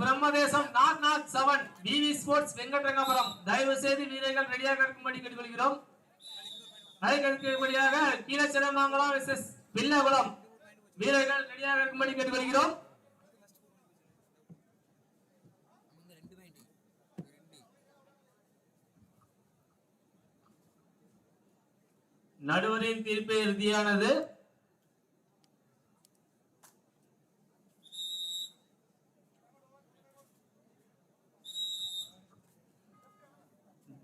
Brahmadesam seven sports வெங்கட்ரங்கபுரம். தயவு செய்து வீரர்கள் ரெடியாக இருக்கும்படி கேட்டுக்கொள்கிறோம். விசஸ் பில்லகுளம் வீரர்கள் ரெடியாக இருக்கும்படி கேட்டுக்கொள்கிறோம். நடுவரின் தீர்ப்பு இறுதியானது.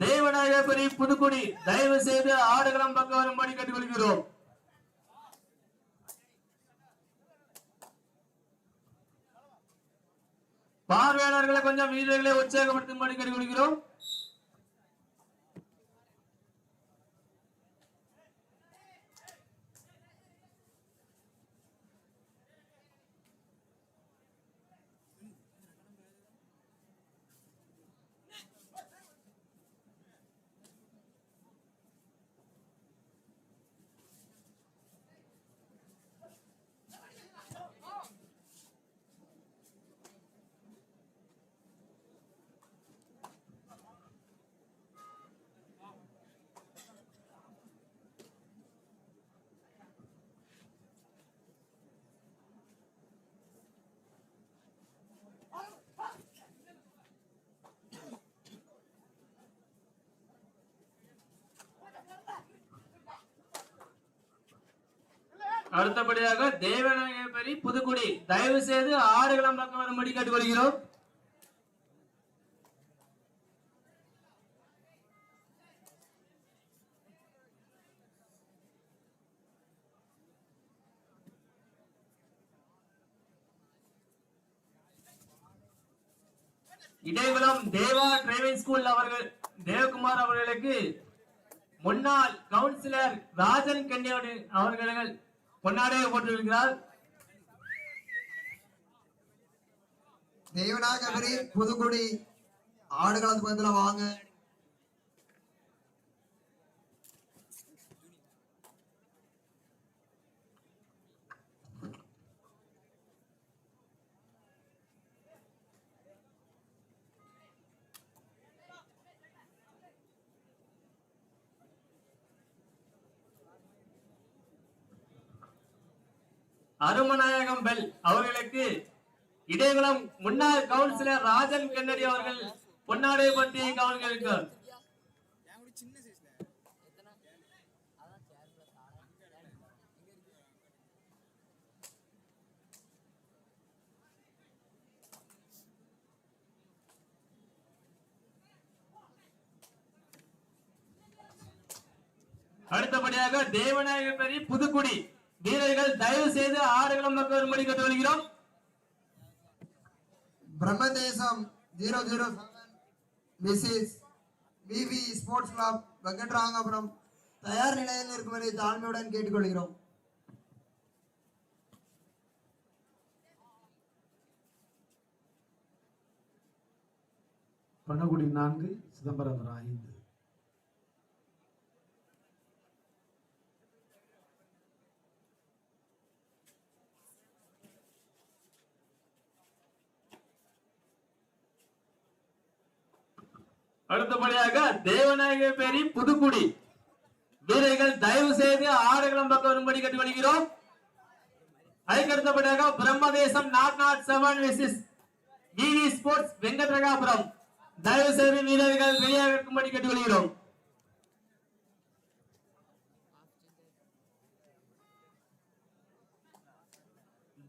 தேவநாயகபுரி புதுக்குடி தயவு செய்து ஆடுகளம் பக்கம் வரும்படி கேட்டுக்கொள்கிறோம். பார்வையாளர்களை கொஞ்சம் வீரர்களை உற்சாகப்படுத்தும்படி கேட்டுக்கொள்கிறோம். அடுத்தபடியாக தேவநாயகபுரி புதுக்குடி. தயவு செய்து ஆறுகளம் பக்கம் வரும்படி கேட்டுக்கொள்கிறோம். இடைவளம் தேவா டிரைவிங் ஸ்கூல் அவர்கள் தேவகுமார் அவர்களுக்கு முன்னாள் கவுன்சிலர் ராஜன் கன்னியோடு அவர்கள் பொன்னாடையை போட்டிருக்கிறார். தேவநாயகபுரி புதுக்குடி ஆடுகளத்து பக்கத்துல வாங்க. அருமநாயகம் பெல் அவர்களுக்கு இடைகுளம் முன்னாள் கவுன்சிலர் ராஜன் கண்ணடி அவர்கள் பொன்னாடை பற்றி கவனிக்கிறார் அடுத்தபடியாக தேவநாயகபுரி புதுக்குடி. வீரர்கள் தயவு செய்து ஆடுகளம் பக்கம் வரும்படி கேட்டுக்கொள்கிறோம் Brahmadesam zero zero versus VV sports club Venkatarangapuram. தயார் நிலையில் இருக்கும்படி தாழ்மையுடன் கேட்டுக்கொள்கிறோம். பண்ணகுடி நான்கு சிதம்பரம் ஐந்து. அடுத்தபடியாக தேவநாயகபேரி புதுக்குடி. வீரர்கள் தயவு செய்து ஆடுகளம் பக்கம் வரும்படி கேட்டுக்கொள்கிறோம். அதுக்கு அடுத்தபடியாக Brahmadesam nought nought seven விசிஸ் VV sports வெங்கட்ரகாபுரம். தயவு செய்து வீரர்கள் வெளியாக இருக்கும்படி கேட்டுக்கொள்கிறோம்.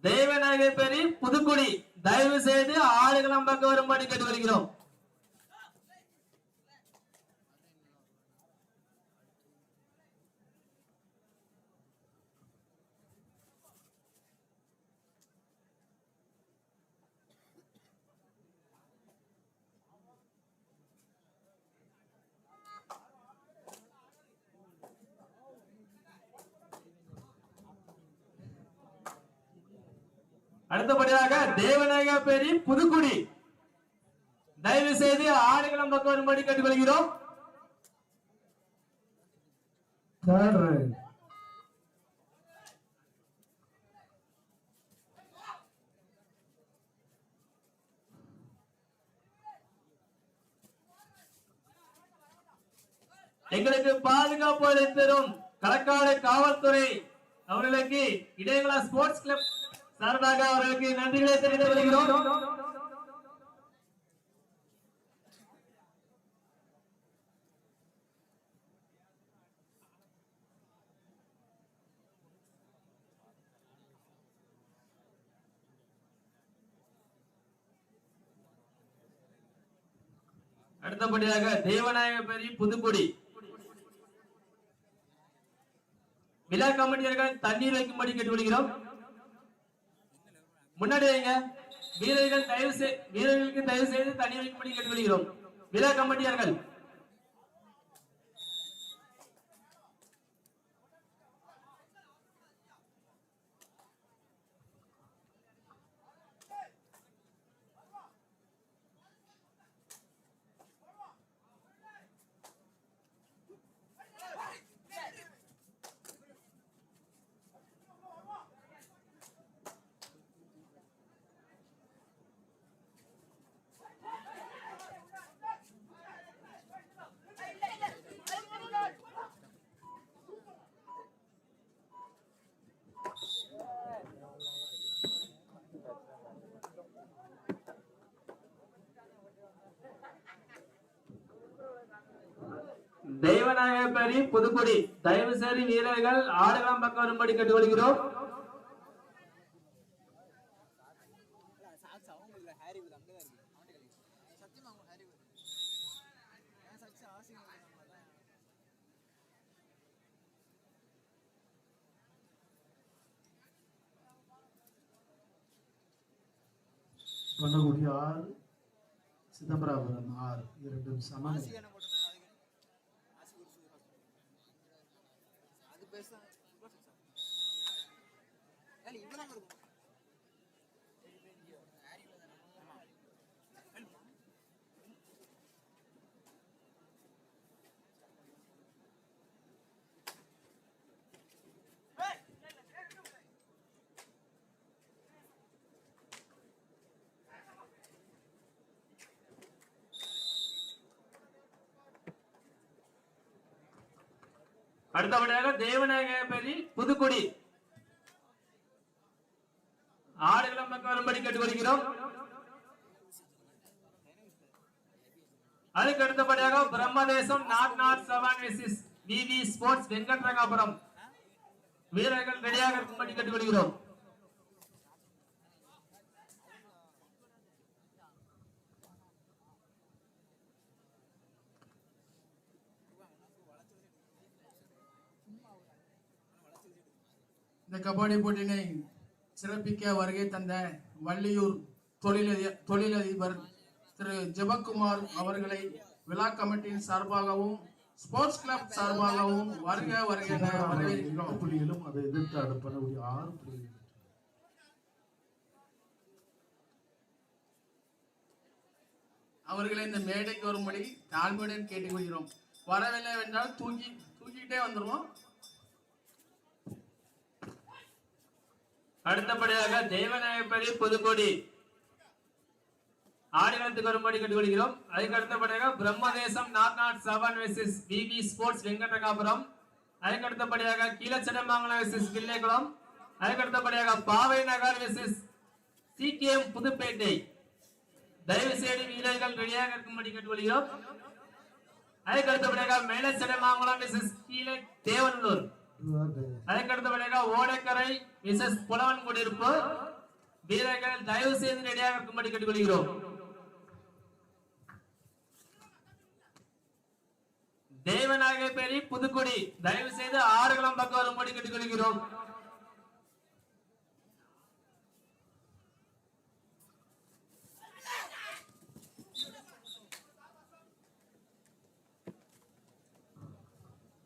தேவநாயகபேரி புதுக்குடி. தயவு செய்து ஆடுகளம் பக்கம் வரும்படி கேட்டுக்கொள்கிறோம். அடுத்தபடியாக தேவநாயக பேரி புதுக்குடி. தயவு செய்து ஆடுகளம் பக்கம் வரும்படி கேட்டுக்கொள்கிறோம் எங்களுக்கு பாதுகாப்பு அளித்தரும் களக்காடு காவல்துறை அவர்களுக்கு இடையில ஸ்போர்ட்ஸ் கிளப் சார்பாக அவர்களுக்கு நன்றிகளை தெரிவித்து வருகிறோம் அடுத்தபடியாக தேவநாயகபதி புதுக்குடி. விழா கமிட்டியர்கள் தண்ணீர் வைக்கும்படி கேட்டுக்கொள்கிறோம். முன்னாடி வைங்க. வீரர்கள் தயவு செய்து வீரர்களுக்கு தயவு செய்து தனி வைக்கும்படி கேட்டுக்கொள்கிறோம். விழா கமிட்டியார்கள் தெய்வநாயகபதி புதுக்குடி. தயவு செய்து வீரர்கள் ஆடுகளம் பக்கம் வரும்படி கேட்டுக்கொள்கிறோம். பண்ணகுடி ஆறு சிதம்பராபுரம் ஆறு இரண்டும் Gracias. அடுத்தபடியாக தேவநாயகபதி புதுக்குடி. ஆடுகளம் பக்கம் வரும்படி கேட்டுக்கொள்கிறோம். அதுக்கு அடுத்தபடியாக Brahmadesam nought nought seven VV sports Venkatarangapuram வீரர்கள் ரெடியாக இருக்கும்படி கேட்டுக்கொள்கிறோம். இந்த கபடி போட்டியினை சிறப்பிக்க வருகை தந்த வள்ளியூர் தொழிலதி தொழிலதிபர் திரு ஜெபக்குமார் அவர்களை விழா கமிட்டியின் சார்பாகவும் ஸ்போர்ட்ஸ் கிளப் சார்பாகவும் வருக வருக என வரவேற்கிறோம். எட்டு புள்ளிகளும் அதை எதிர்த்து ஆடு பண்ணகுடி ஆறு புள்ளிகள் அவர்களை இந்த மேடைக்கு வரும்படி தாழ்மையுடன் கேட்டுக்கொள்கிறோம். வரவில்லை என்றால் தூக்கி தூக்கிட்டே வந்துருவோம். அடுத்தபடியாக தேவநாயகபதி புதுக்கோடி. ஆடிகளத்துக்கு வரும்படி கேட்டுக்கொள்கிறோம் அதுக்கு அடுத்தபடியாக Brahmadesam nought nought seven versus VV sports Venkatarangapuram. அதுக்கு அடுத்தபடியாக கீழச்சடமாங்கலம் வெர்சஸ் வில்லேக்குளம். அதுக்கு அடுத்தபடியாக பாவை நகர் வெர்சஸ் சிகேஎம் புதுப்பேட்டை. தயவு செய்து வீரர்கள் ரெடியாக இருக்கும்படி கேட்டுக்கொள்கிறோம். அதுக்கு அடுத்தபடியாக மேலச்சடமாங்கலம் வெர்சஸ் கீழே தேவனூர் இதுதான் ஓடக்கரை மிசஸ் புலவன் குடியிருப்பு வீரர்கள் தயவு செய்து ரெடியாக இருக்கும்படி கேட்டுக்கொள்கிறோம். தேவநாயக பேரி புதுக்குடி தயவு செய்து ஆறுகளம் பக்கம் வரும்படி கேட்டுக்கொள்கிறோம்.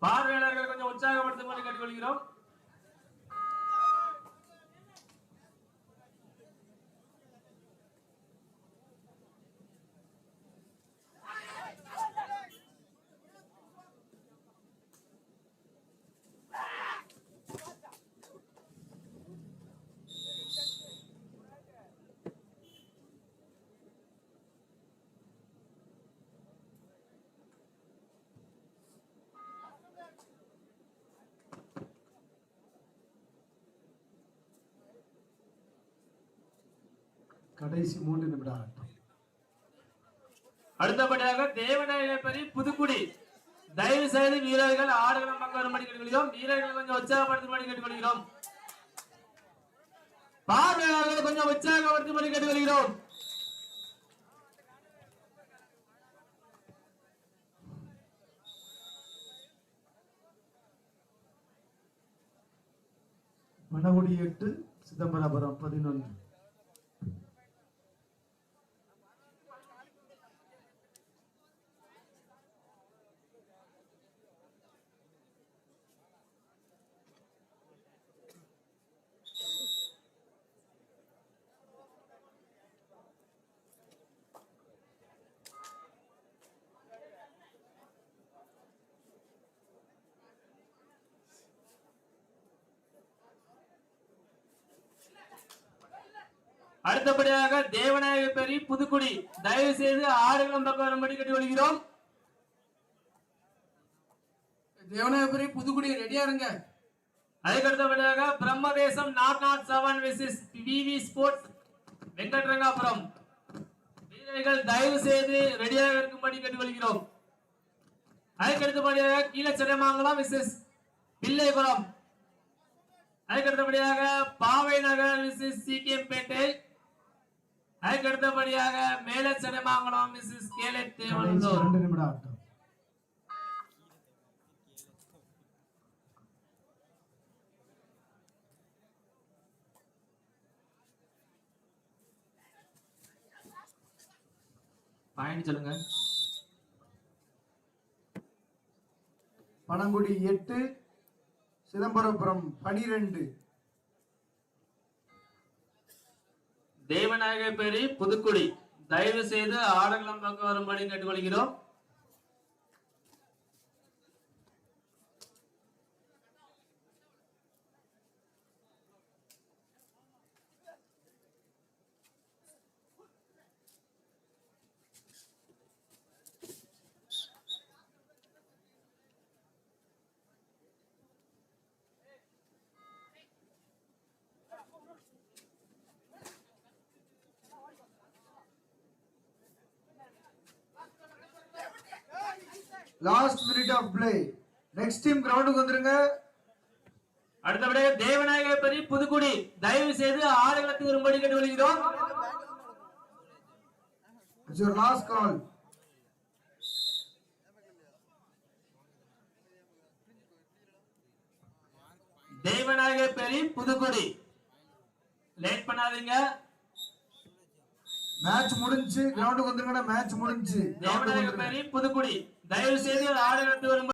பார்வையாளர்கள் கொஞ்சம் உற்சாகப்படுத்தும்படி கேட்டுக்கொள்கிறோம் கடைசி மூன்று நிமிட ஆட்டம் அடுத்தபடியாக தேவநாயகப்பரி புதுக்குடி தயவு செய்து வீரர்கள் ஆடுகளம் பக்கம் வரும்படி கேட்டுக்கொள்கிறோம். வீரர்கள் கொஞ்சம் உற்சாகப்படுத்தும்படி கேட்டுக்கொள்கிறோம். பார்வையாளர்கள் கொஞ்சம் உற்சாகப்படுத்தும்படி கேட்டுக்கொள்கிறோம். மணகுடி எட்டு சிதம்பரபுரம் பதினொன்று. அடுத்தபடியாக தேவநாயகப்பரி புதுக்குடி. தயவு செய்து ஆடுகளம் பக்கம் வரும்படி கேட்டுக்கொள்கிறோம் தேவநாயகபுரி புதுக்குடி ரெடியா இருங்க. அதுக்கு அடுத்தபடியாக Brahmadesam nought nought seven விசிஸ் VV sports Venkatrangapuram. வீரர்கள் தயவு செய்து ரெடியாக இருக்கும்படி கேட்டுக்கொள்கிறோம் அதுக்கு அடுத்தபடியாக கீழச்சென்னமங்கலம் விசிஸ் பிள்ளைபுரம் அதுக்கு அடுத்தபடியாக பாவை நகர் விசிஸ் சிகேம்பேட்டை அதுக்கு அடுத்தபடியாக மேலச்சென்னமங்கலம் விசிஸ் கேலை கடைசி தேவனூர் இரண்டு நிமிட ஆட்டம் பாயிண்ட் சொல்லுங்க. பனங்குடி எட்டு சிதம்பரபுரம் பனிரெண்டு. தேவநாயக பேரி புதுக்குடி. தயவு செய்து ஆடகளம் பக்கம் வரும்படி கேட்டுக்கொள்கிறோம். Last minute of play next team கிரவுண்டுக்கு வந்துருங்க. அடுத்தபடியாக தேவநாயக பேரி புதுக்குடி தயவு செய்து ஆடுகளத்துக்கு வரும்படி கேட்டுக்கொள்கிறோம் it's your last call Devanayaga Peri Pudukkudi. Late பண்ணாதீங்க. மேட்ச் முடிஞ்சு கிரவுண்டுக்கு வந்துருங்கடா மேட்ச் முடிஞ்சு தேவநாயக வந்துருங்க. பேரி புதுக்குடி. தயவு செய்து ஆடுகளத்துக்கு வரும்